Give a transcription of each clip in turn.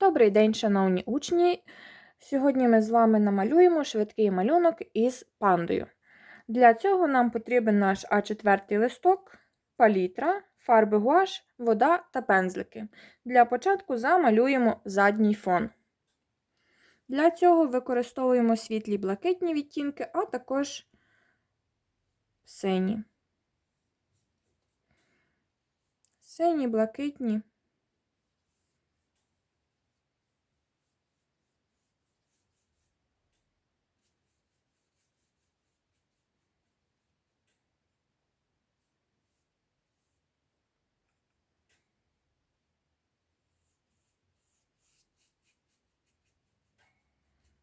Добрий день, шановні учні! Сьогодні ми з вами намалюємо швидкий малюнок із пандою. Для цього нам потрібен наш А4 листок, палітра, фарби гуаш, вода та пензлики. Для початку замалюємо задній фон. Для цього використовуємо світлі блакитні відтінки, а також сині. Сині, блакитні.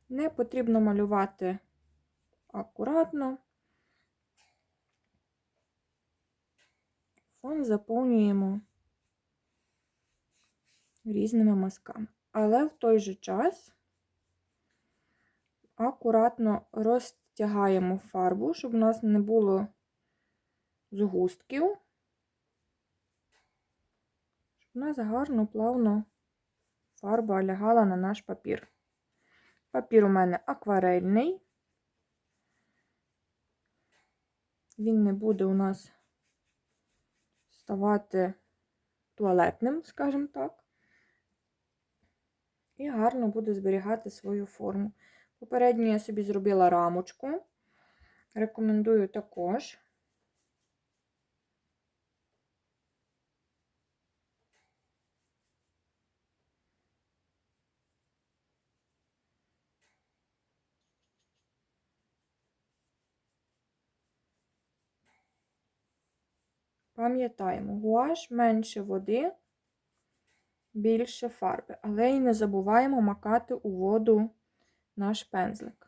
Не потрібно малювати акуратно. Фон заповнюємо різними мазками. Але в той же час акуратно розтягаємо фарбу, щоб у нас не було згустків, щоб у нас гарно, плавно фарба лягала на наш папір. Папір у мене акварельний. Він не буде у нас ставати туалетним, скажімо так, і гарно буде зберігати свою форму. Попередньо я собі зробила рамочку. Рекомендую також. Пам'ятаємо, гуаш менше води, більше фарби, але й не забуваємо макати у воду наш пензлик.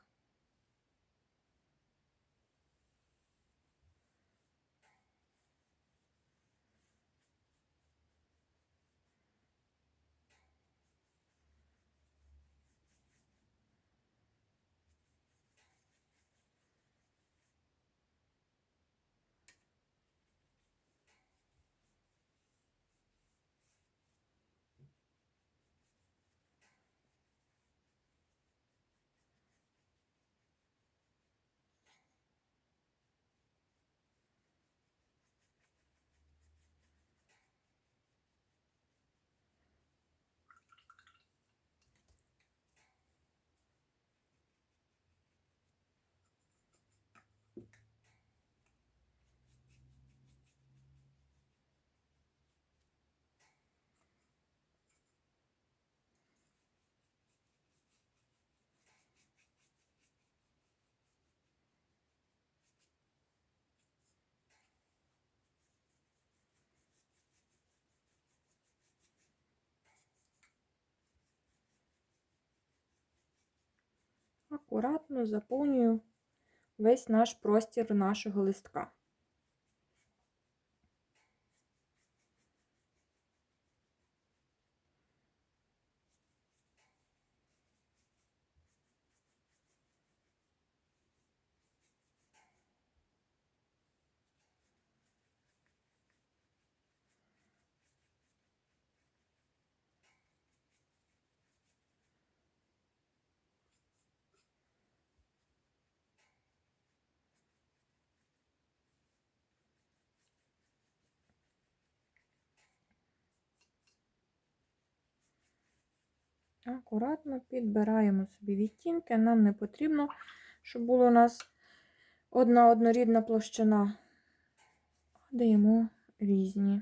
Акуратно заповнюю весь наш простір нашого листка. Акуратно підбираємо собі відтінки. Нам не потрібно, щоб була у нас одна однорідна площина. Даємо різні.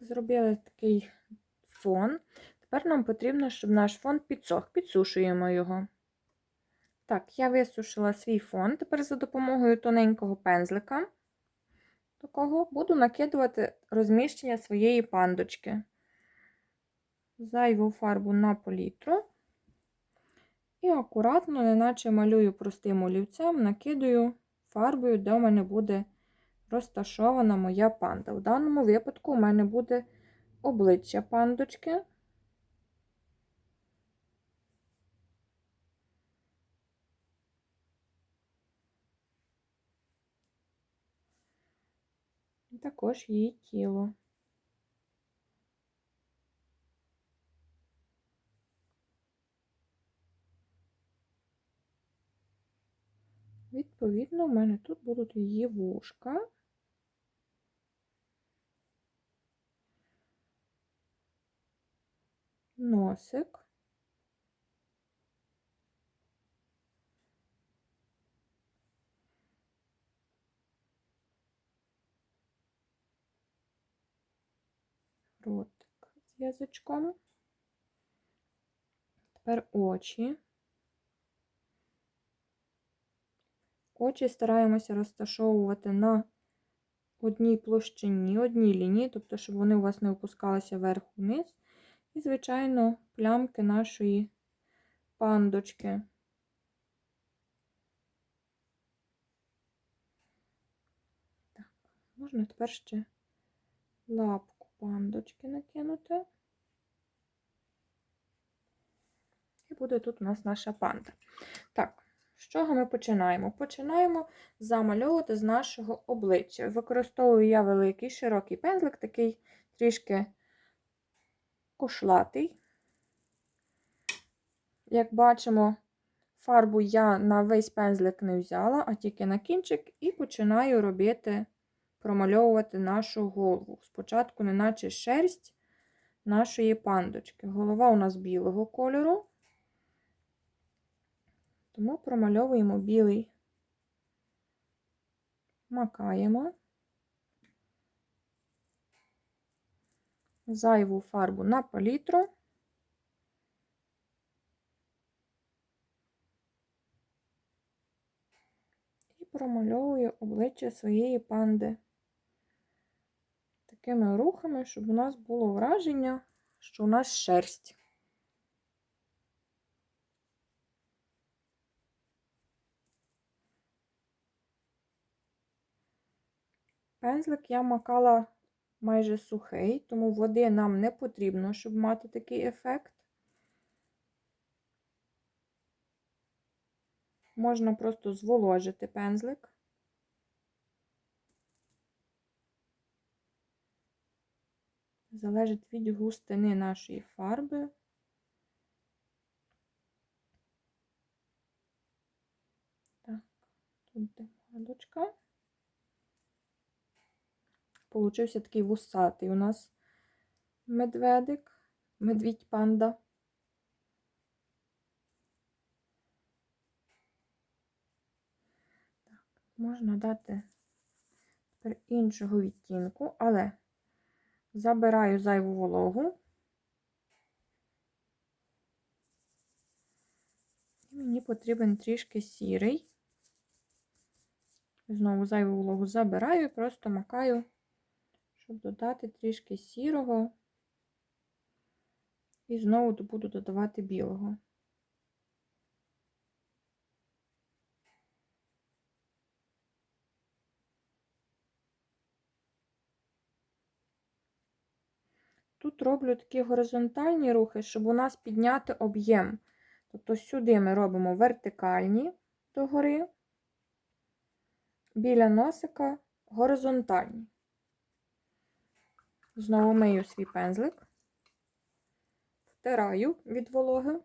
Зробили такий фон. Тепер нам потрібно, щоб наш фон підсох. Підсушуємо його. Так, я висушила свій фон. Тепер за допомогою тоненького пензлика такого буду накидувати розміщення своєї пандочки. Зайву фарбу на палітру. І акуратно, неначе малюю простим олівцем, накидаю фарбою, де у мене буде розташована моя панда. В даному випадку у мене буде обличчя пандочки. Також її тіло. Відповідно, у мене тут будуть її вушка. Носик. Ротик з язичком. Тепер очі. Очі стараємося розташовувати на одній площині, одній лінії, тобто, щоб вони у вас не опускалися вверх-вниз. І, звичайно, плямки нашої пандочки. Так, можна тепер ще лапку пандочки накинути. І буде тут у нас наша панда. Так, з чого ми починаємо? Починаємо замальовувати з нашого обличчя. Використовую я великий широкий пензлик, такий трішки кошлатий. Як бачимо, фарбу я на весь пензлик не взяла, а тільки на кінчик, і починаю робити, промальовувати нашу голову. Спочатку, неначе шерсть нашої пандочки. Голова у нас білого кольору. Тому промальовуємо білий, макаємо зайву фарбу на палітру. І промальовую обличчя своєї панди такими рухами, щоб у нас було враження, що у нас шерсть. Пензлик я макала майже сухий, тому води нам не потрібно, щоб мати такий ефект. Можна просто зволожити пензлик. Залежить від густини нашої фарби. Так, тут демадочка. Получився такий вусатий у нас медведик, медвідь панда. Можна дати тепер іншого відтінку, але забираю зайву вологу. І мені потрібен трішки сірий. Знову зайву вологу забираю і просто макаю щоб додати трішки сірого і знову буду додавати білого. Тут роблю такі горизонтальні рухи, щоб у нас підняти об'єм. Тобто сюди ми робимо вертикальні догори, біля носика горизонтальні. Знову мию свій пензлик, втираю від вологи.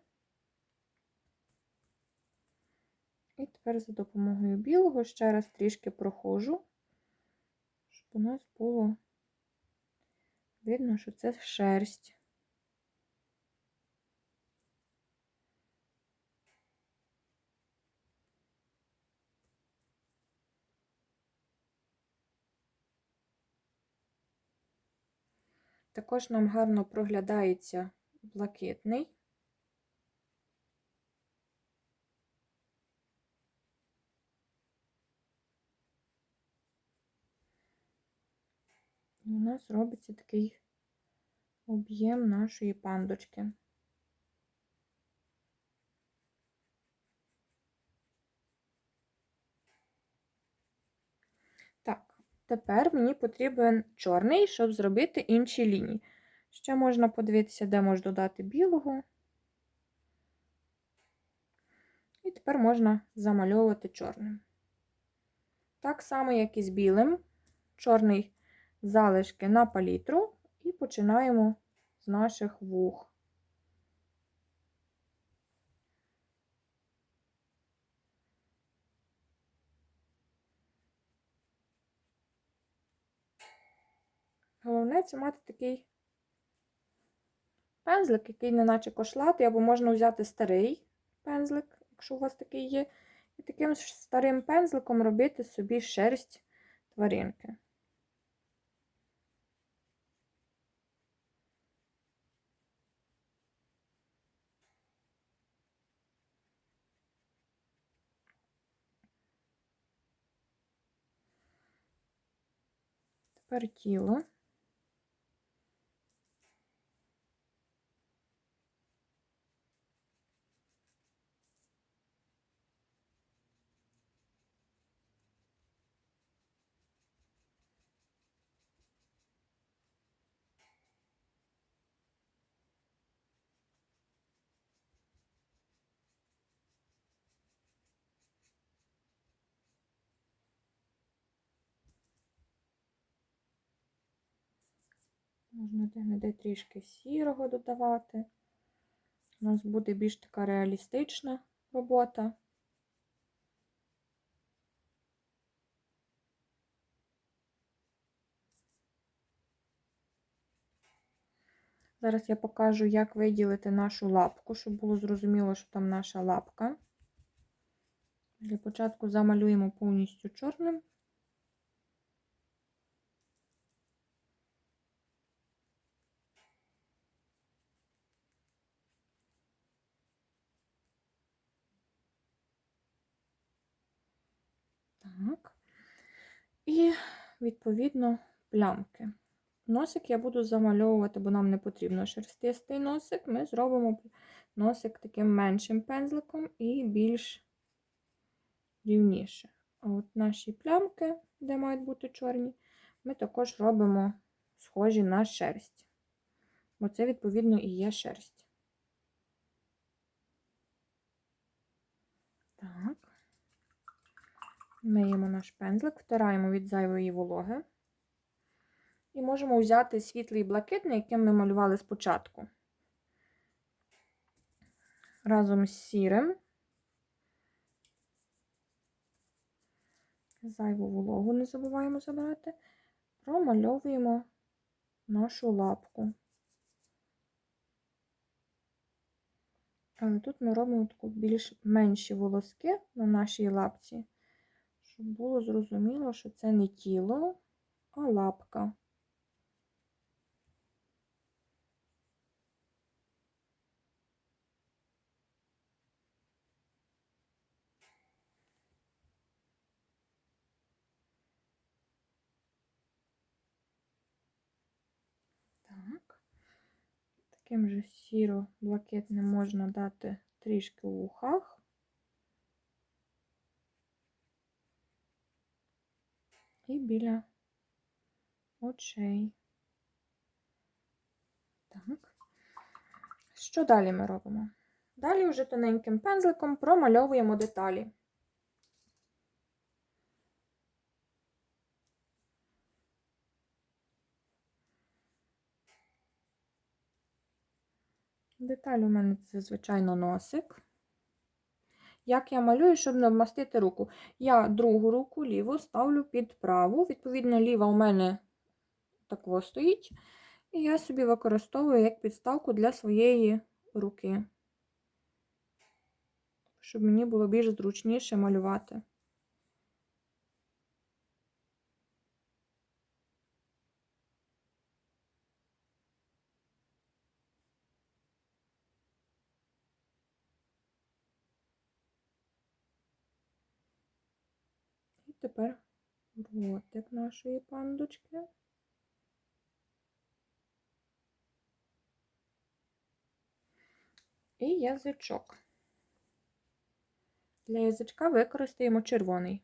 І тепер за допомогою білого ще раз трішки проходжу, щоб у нас було видно, що це шерсть. Також нам гарно проглядається блакитний. І у нас робиться такий об'єм нашої пандочки. Так, тепер мені потрібен чорний, щоб зробити інші лінії. Ще можна подивитися, де можна додати білого. І тепер можна замальовувати чорним. Так само, як і з білим, чорний залишки на палітру і починаємо з наших вух. Головне це мати такий пензлик, який не наче кошлатий, або можна взяти старий пензлик, якщо у вас такий є, і таким старим пензликом робити собі шерсть тваринки. Тепер тіло. Можна де-не-де трішки сірого додавати. У нас буде більш така реалістична робота. Зараз я покажу, як виділити нашу лапку, щоб було зрозуміло, що там наша лапка. Для початку замалюємо повністю чорним. Так. І, відповідно, плямки. Носик я буду замальовувати, бо нам не потрібно шерстистий носик. Ми зробимо носик таким меншим пензликом і більш рівніше. А от наші плямки, де мають бути чорні, ми також робимо схожі на шерсть. Бо це, відповідно, і є шерсть. Так. Миємо наш пензлик, втираємо від зайвої вологи. І можемо взяти світлий блакитний, яким ми малювали спочатку. Разом з сірим. Зайву вологу не забуваємо забрати. Промальовуємо нашу лапку. Але тут ми робимо таку більш менші волоски на нашій лапці щоб було зрозуміло, що це не тіло, а лапка. Так, таким же сіро-блакитним можна дати трішки у вухах. І біля очей. Так. Що далі ми робимо? Далі вже тоненьким пензликом промальовуємо деталі. Деталь у мене це, звичайно, носик. Як я малюю, щоб не вмастити руку? Я другу руку ліву ставлю під праву. Відповідно, ліва у мене такого стоїть. І я собі використовую як підставку для своєї руки, щоб мені було більш зручніше малювати. Тепер ротик нашої пандочки. І язичок. Для язичка використаємо червоний.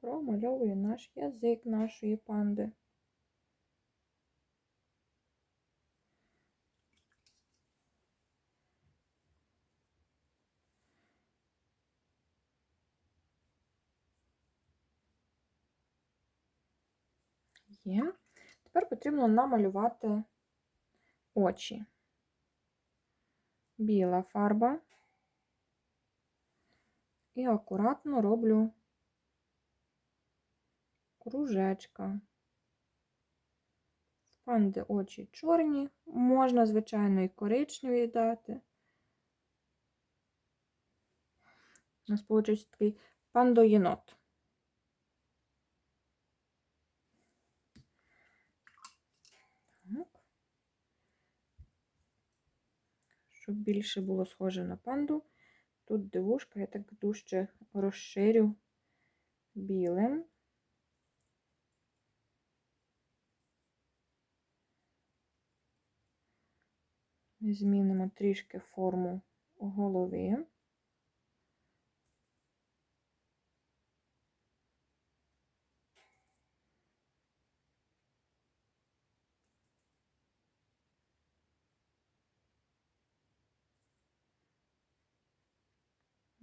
Промальовую наш язик нашої панди. Є. Тепер потрібно намалювати очі. Біла фарба. І акуратно роблю кружечка. В панди очі чорні, можна, звичайно, і коричневі дати. У нас виходить такий пандоєнот. Так. Щоб більше було схоже на панду, тут дивушка я так дужче розширю білим. Змінимо трішки форму голови.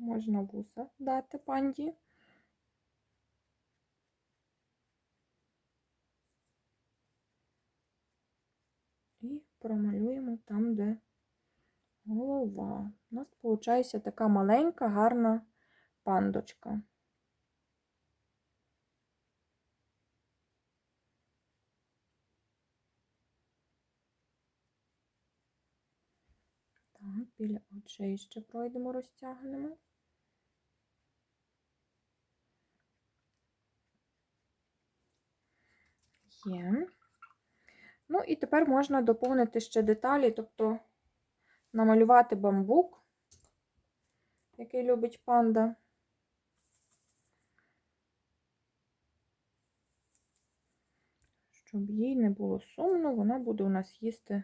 Можна вуса дати панді. І промалюємо там, де голова. У нас виходить така маленька, гарна пандочка. Біля очей ще пройдемо, розтягнемо. Є. Ну, і тепер можна доповнити ще деталі, тобто намалювати бамбук, який любить панда. Щоб їй не було сумно, вона буде у нас їсти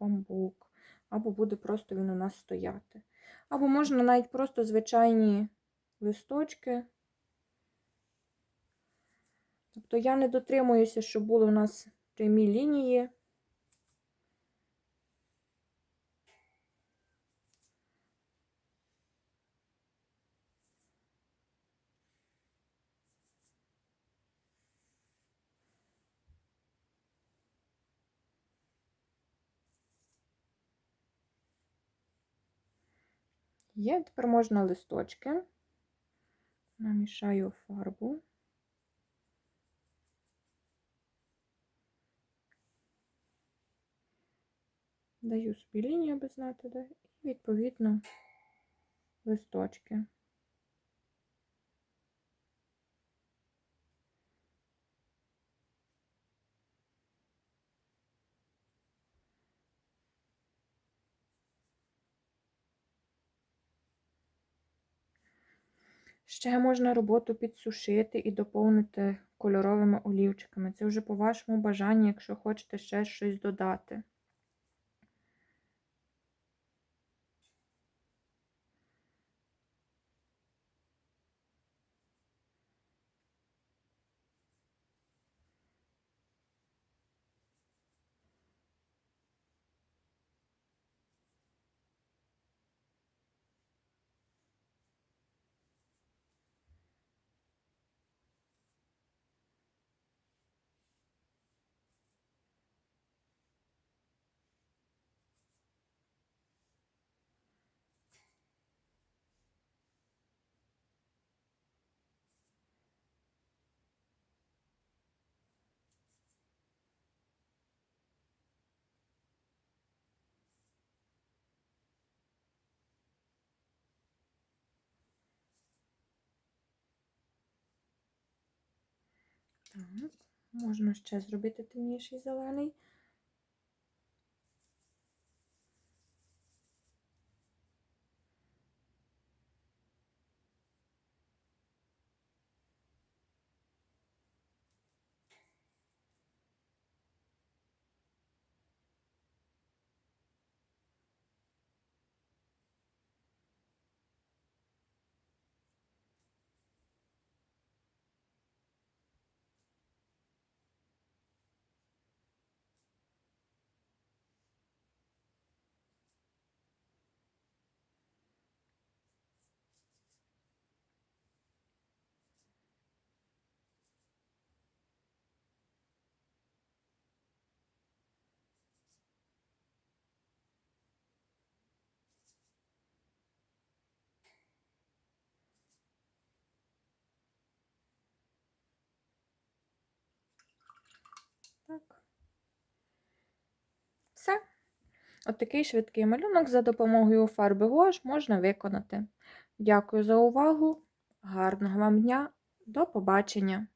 бамбук, або буде просто він у нас стояти. Або можна навіть просто звичайні листочки. Тобто я не дотримуюся, щоб були у нас прямі лінії. Є, тепер можна листочки. Намішаю фарбу. Даю собі лінію, аби знати, де, і відповідно листочки. Ще можна роботу підсушити і доповнити кольоровими олівчиками. Це вже по вашому бажанню, якщо хочете ще щось додати. Так, можна ще зробити темніший зелений. Все. От такий швидкий малюнок за допомогою фарби гуаш можна виконати. Дякую за увагу. Гарного вам дня. До побачення!